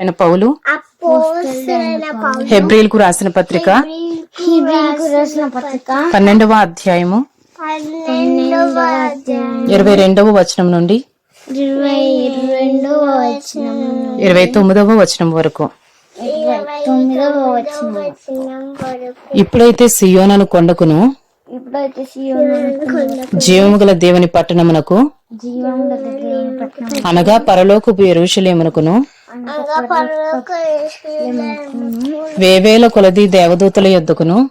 ఆయన పౌలు హెబ్రిల్కు రాసిన పత్రిక పన్నెండవ అధ్యాయము ఇరవై రెండవ వచనం నుండి ఇరవై తొమ్మిదవ వచనం వరకు. ఇప్పుడైతే సియోనను కొండకును జీవము గల దేవుని పట్టణమునకు అనగా పరలోకపు ఎరుషలేమునకును వేవేల కొలది దేవదూతల యొద్దకును.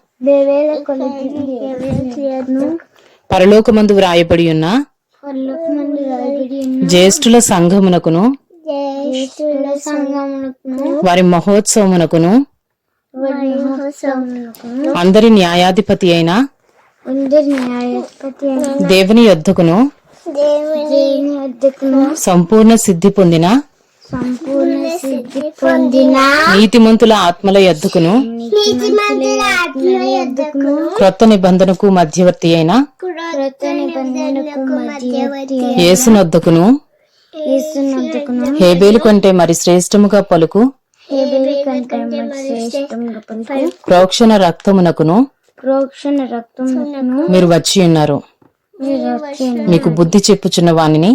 పరలోకమందు వ్రాయబడి ఉన్న పరలోక మంది రాబడి ఉన్న జ్యేష్ఠుల సంఘమునకును. వారి మహోత్సవమునకును. వారి మహోత్సవమునకును. అందరి న్యాయాధిపతి అయిన అందరి న్యాయాధిపతి అయిన దేవుని యొద్దకును. సంపూర్ణ సిద్ధి పొందిన నీతిమంతుల ఆత్మల అద్దెకును క్రొత్త నిబంధనకు మధ్యవర్తి అయిన యేసునందుకును హేబేలు కంటే మరి శ్రేష్టముగా పలుకు. హేబెలి కంటే మరి శ్రేష్టంగా పలుకు. ప్రోక్షణ రక్తమునకును. ప్రోక్షణ రక్తమునకును. మీరు వచ్చి ఉన్నారు. మీకు బుద్ధి చెప్పుచున్న వానిని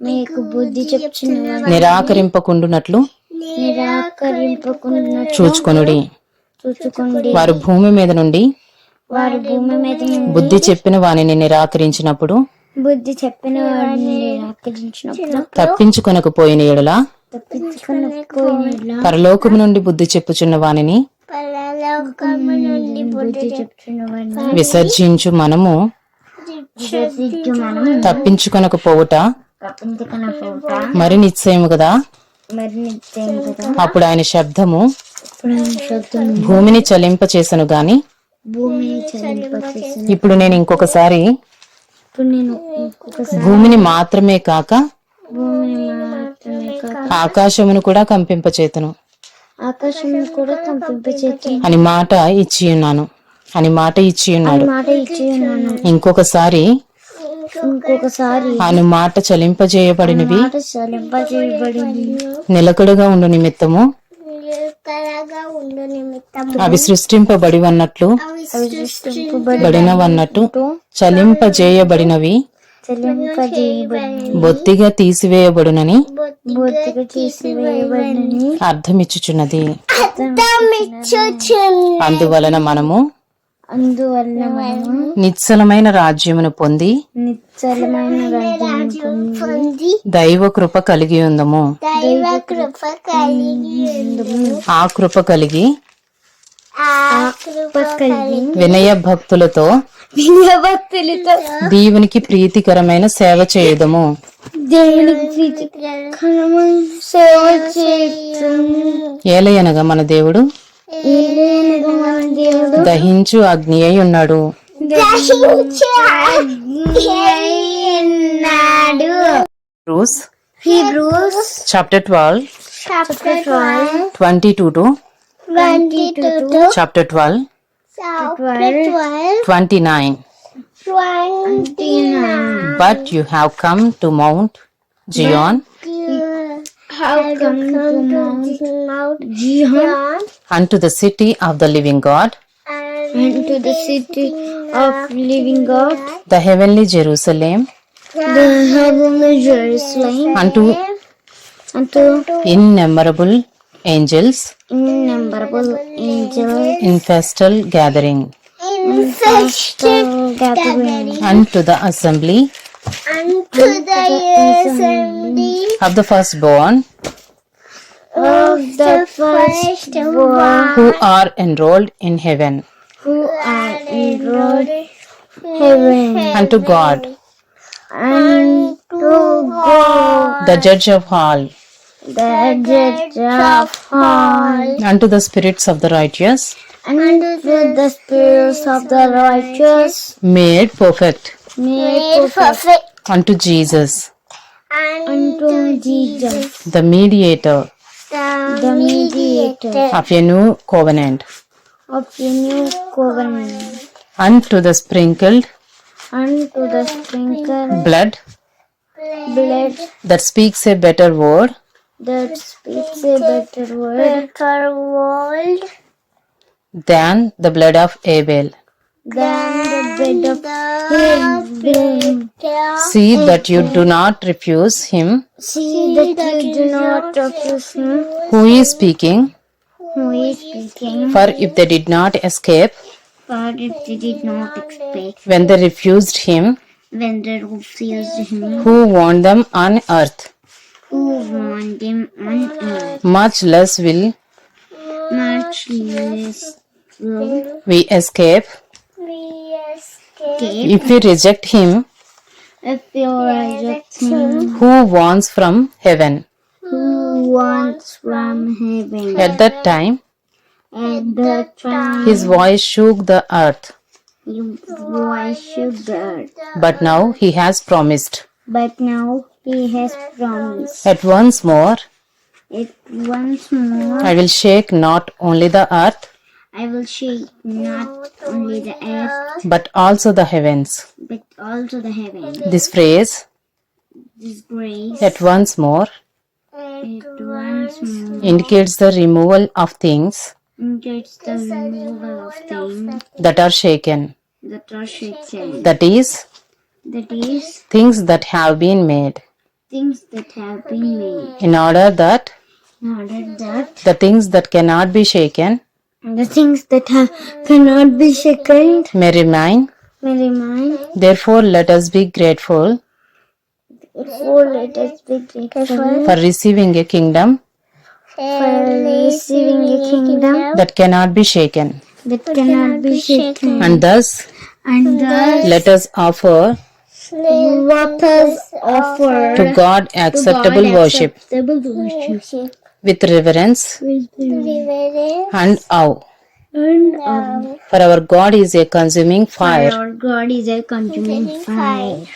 మీకు బుద్ధి నిరాకరింపకుండునట్లు నిరాకరింపకుండా చూచుకొనుడి. చూచుకోండి వారు భూమి మీద నుండి వారు భూమి మీద నుండి బుద్ధి చెప్పిన వానిని నిరాకరించినప్పుడు బుద్ధి చెప్పిన వారిని నిరాకరించినప్పుడు తప్పించుకొనకపోయిన ఎడల పోయిన పరలోకము నుండి బుద్ధి చెప్పుచున్న వానిని పరలోకము నుండి బుద్ధి చెప్పుచున్న వారిని విసర్జించు మనము తప్పించుకొనకపోవుట మరి నిశ్చయము కదా? అప్పుడు ఆయన శబ్దము భూమిని చలింప చేసను గాని? ఇప్పుడు నేను ఇంకొకసారి భూమిని మాత్రమే కాక ఆకాశమును కూడా కంపింపచేతును. ఆకాశం కూడా కంపింపచేతి అని మాట ఇచ్చి ఉన్నాను అని మాట ఇచ్చి ఉన్నాడు ఇంకొకసారి ఇంకొకసారి అను మాట చలింపజేయబడినవి. నిలకడగా ఉండు నిమిత్తము. అవి సృష్టింపబడి ఉన్నట్లు సృష్టింపబడి బడినవన్నట్టు చలింపజేయబడినవి. బొత్తిగా తీసివేయబడినని అర్థమిచ్చుచున్నది. అందువలన మనము అందువల్ల మనము నిశ్చలమైన రాజ్యమును పొంది నిశ్చలమైన రాజ్యం పొంది దైవ కృప కలిగి ఉందము దైవ కృప కలిగి ఉందుము. ఆ కృప కలిగి వినయ భక్తులతో వినయభక్తులతో దేవునికి ప్రీతికరమైన సేవ చేయదము దేవునికి ప్రీతికరమైన సేవ చేయుము. ఏలయనగా మన దేవుడు దహించు అగ్ని అయి ఉన్నాడు. Chapter twelve. Chapter 12 twenty two to 22 to chapter twelve. chapter 12 twenty nine. 29 but you have come to Mount Zion come to Mount Zion. Unto the city of the living God, and to the city of living God, the heavenly Jerusalem, the heavenly Jerusalem, unto unto innumerable angels. Innumerable angels. in festal gathering, in festal gathering, unto the assembly unto the assembly of the firstborn. Of the firstborn. Who are enrolled in heaven, who are enrolled in heaven, unto God, unto God, the judge of all, the judge of all, unto the spirits of the righteous, and with the spirits of the righteous. made perfect, made perfect unto Jesus, unto Jesus, the mediator. The mediator. Of a new covenant, of a new covenant, unto the sprinkled. Unto the sprinkled. Blood. Blood. That speaks a better word. That speaks a better word. Better world than the blood of Abel. than the bed of Abel. See hmm. that you do not refuse him? See that you do not oppose him? who is speaking, who is speaking, for if they did not escape? For if they did not expect when they refused him? When they refused him, who warned them on earth, who warned them on earth, much less will much less will we escape. we escape escape. If we reject him who wants from heaven. who wants from heaven. At that time, At that time, his voice shook the earth, his voice shook the earth. but now he has promised. But now he has promised At once more, it once more. I will shake not only the earth, I will shake not only the earth but also the heavens. but also the heaven. This phrase, This grace at once more, it once more indicates the removal of things indicates the removal of things that are shaken. that are shaken. That is, That is, things that have been made, things that have been made. in order that In order that the things that cannot be shaken the things that have, cannot be shaken may remain. may remain. Therefore, let us be grateful Therefore, let us be grateful for receiving a kingdom for receiving a kingdom that cannot be shaken. that cannot be shaken. And thus, And thus, let us offer let us offer to God acceptable God worship acceptable worship with reverence with reverence and awe. and awe. For our God is a consuming fire. Our God is a consuming fire.